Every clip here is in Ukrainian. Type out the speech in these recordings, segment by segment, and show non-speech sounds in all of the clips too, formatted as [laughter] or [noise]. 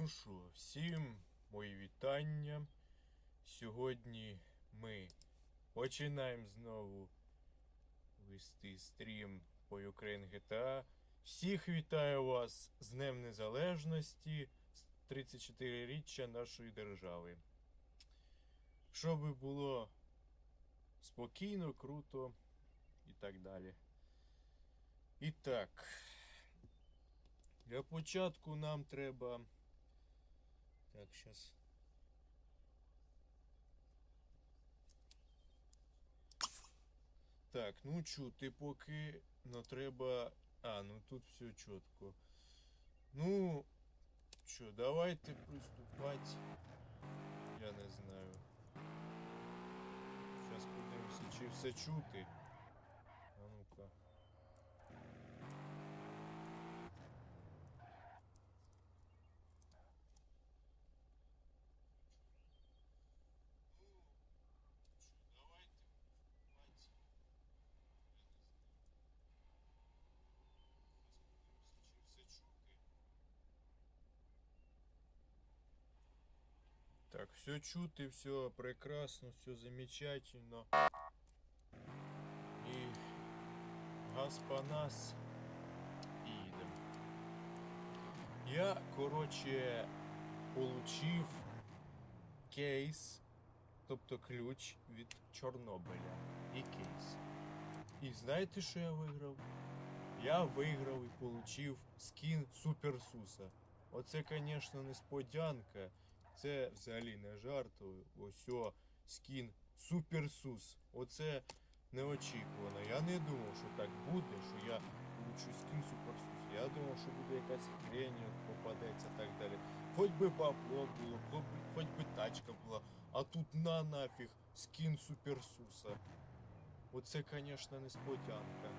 Ну що, всім мої вітання. Сьогодні ми починаємо знову вести стрім по Ukraine GTA. Всіх вітаю вас з Днем Незалежності, з 34-річчя нашої держави. Щоб було спокійно, круто і так далі. І так. Для початку нам треба. Так, сейчас. Так, ну чути поки, но треба. А, ну тут все чітко. Ну, що, давайте приступати. Я не знаю. Зараз подивимося, чи все чути. Так, все чути, все прекрасно, все замечательно. І газ по нас і їдемо. Я, коротше, получив кейс, тобто ключ від Чорнобиля і кейс. І знаєте, що я виграв? Я виграв і получив скін Супер Суса. Оце, звісно, несподянка. Це взагалі не жартую. Ось о, скін Супер Сус. Оце неочікувано. Я не думав, що так буде, що я получу скін Супер Сус. Я думав, що буде якась хрень попадеться так далі. Хоч би бабло було, хоч би, тачка була, а тут на нафіг скін Супер Суса. Оце, звісно, несподянка.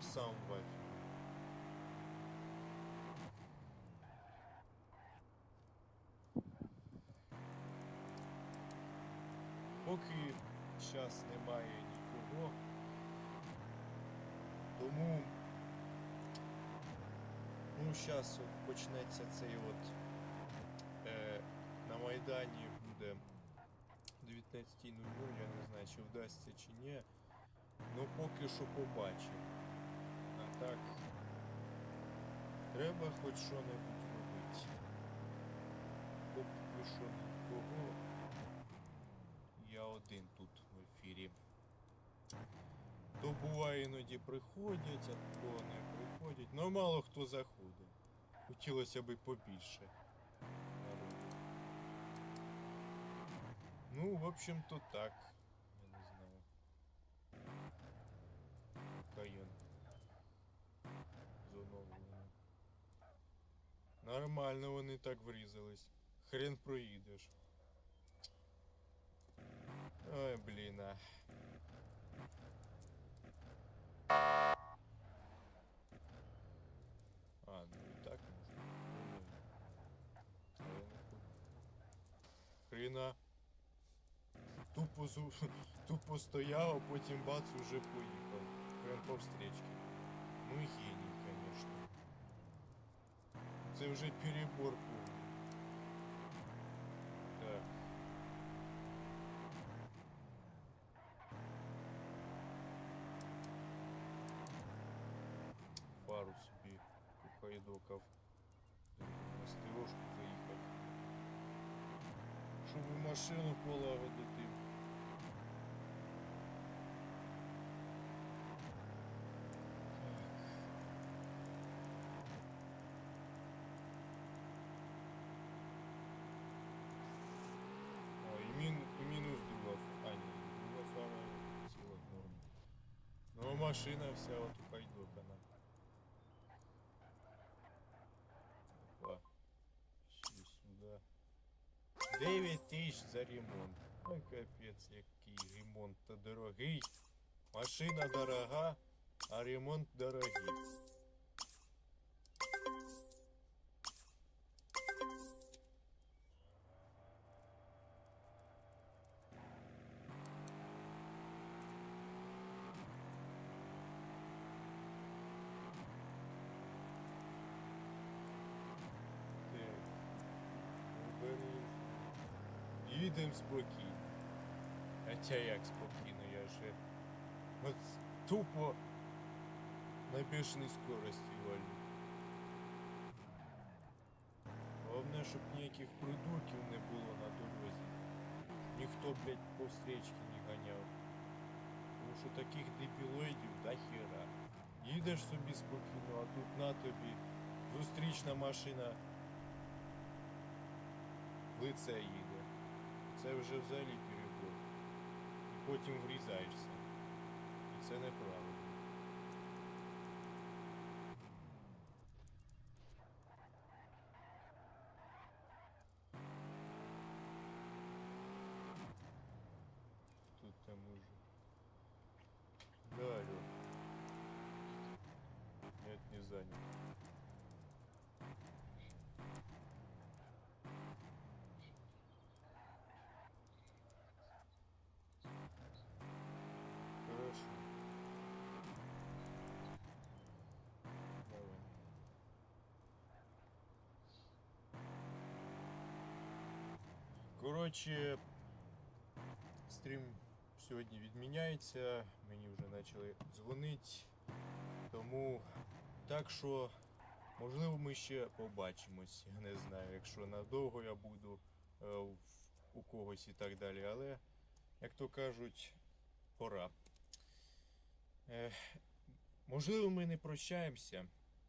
Сам вафель. Зараз немає нікого. Тому ну зараз почнеться цей от е, на Майдані буде 19.00, я не знаю, чи вдасться чи ні. Ну поки що побачимо. А так треба хоч що-небудь робити. Поки що нікого. Я один тут в ефірі. То буває іноді приходять, а то не приходять. Ну мало хто заходить. Хотілося б побільше. Ну, в общем-то так. Я не знаю. Кайон. Зоновлено. Нормально вони так врізались. Хрен проїдеш. Ой, блін. А, ну і так можна. А я не хуй. Хрена. Тупо, зу- [laughs] тупо стояв, а потім бац уже поїхав. Прям по встречці. Ну геній, конечно. Це вже перебор повний. Так. Фару собі кухайдокав. На стрижку заїхав. Щоб машину полагодити. Так. А, і, мін, і мінус друга фара. А, ні, друга фара ціла норм. Ну, а машина вся от укайдокана. Опа. Ще сюди. 9 тисяч за ремонт. Ой, капець, який ремонт то дорогий. Машина дорога, а ремонт дорогий. Їдемо спокійно. Хоча як спокійно, я же от тупо на бешеній скорості валю. Головне, щоб ніяких придурків не було на дорозі. Ніхто, блядь, по встречці не ганяв. Тому що таких дебілоїдів до хера. Їдеш собі спокійно, а тут на тобі зустрічна машина лице їде. Це вже взагалі перебор. І потім врізаєшся. І це неправильно. Тут там уже. Да, алло. Нет, не занят. Коротше, стрім сьогодні відміняється. Мені вже почали дзвонити. Тому так що, можливо, ми ще побачимось. Не знаю, якщо надовго я буду е, у когось і так далі. Але, як то кажуть, пора. Е, можливо, ми не прощаємося.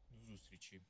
До зустрічі.